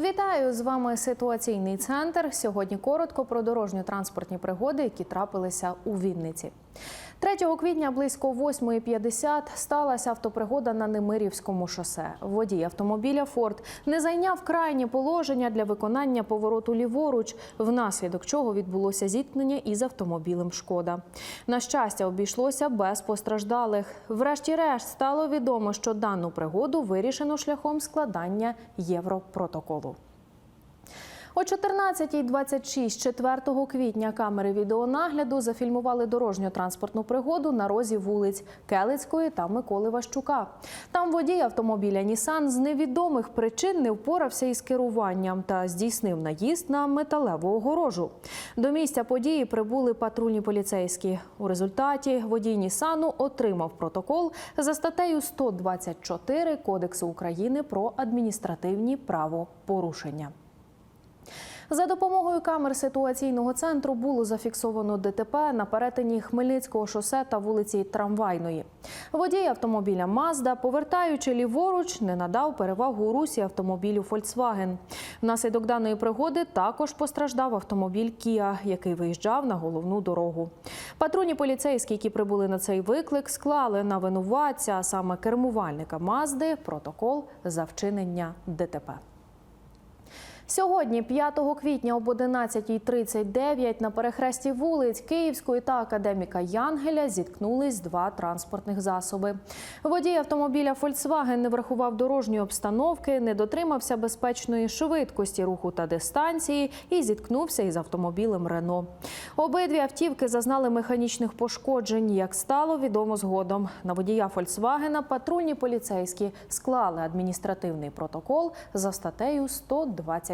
Вітаю з вами ситуаційний центр. Сьогодні коротко про дорожньо-транспортні пригоди, які трапилися у Вінниці. 3 квітня близько 8.50 сталася автопригода на Немирівському шосе. Водій автомобіля Форд не зайняв крайнє положення для виконання повороту ліворуч, внаслідок чого відбулося зіткнення із автомобілем Шкода. На щастя, обійшлося без постраждалих. Врешті-решт стало відомо, що дану пригоду вирішено шляхом складання європротоколу. todo. О 14.26 4 квітня камери відеонагляду зафільмували дорожньо-транспортну пригоду на розі вулиць Келицької та Миколи Ващука. Там водій автомобіля Нісан з невідомих причин не впорався із керуванням та здійснив наїзд на металеву огорожу. До місця події прибули патрульні поліцейські. У результаті водій Нісану отримав протокол за статтею 124 Кодексу України про адміністративні правопорушення. За допомогою камер ситуаційного центру було зафіксовано ДТП на перетині Хмельницького шосе та вулиці Трамвайної. Водій автомобіля Мазда, повертаючи ліворуч, не надав перевагу русі автомобілю Volkswagen. Внаслідок даної пригоди також постраждав автомобіль Kia, який виїжджав на головну дорогу. Патрульні поліцейські, які прибули на цей виклик, склали на винуватця, а саме кермувальника Мазди, протокол за вчинення ДТП. Сьогодні, 5 квітня об 11.39 на перехресті вулиць Київської та академіка Янгеля зіткнулись два транспортних засоби. Водій автомобіля Volkswagen не врахував дорожньої обстановки, не дотримався безпечної швидкості руху та дистанції і зіткнувся із автомобілем Рено. Обидві автівки зазнали механічних пошкоджень. Як стало відомо згодом, на водія Volkswagen патрульні поліцейські склали адміністративний протокол за статтею 120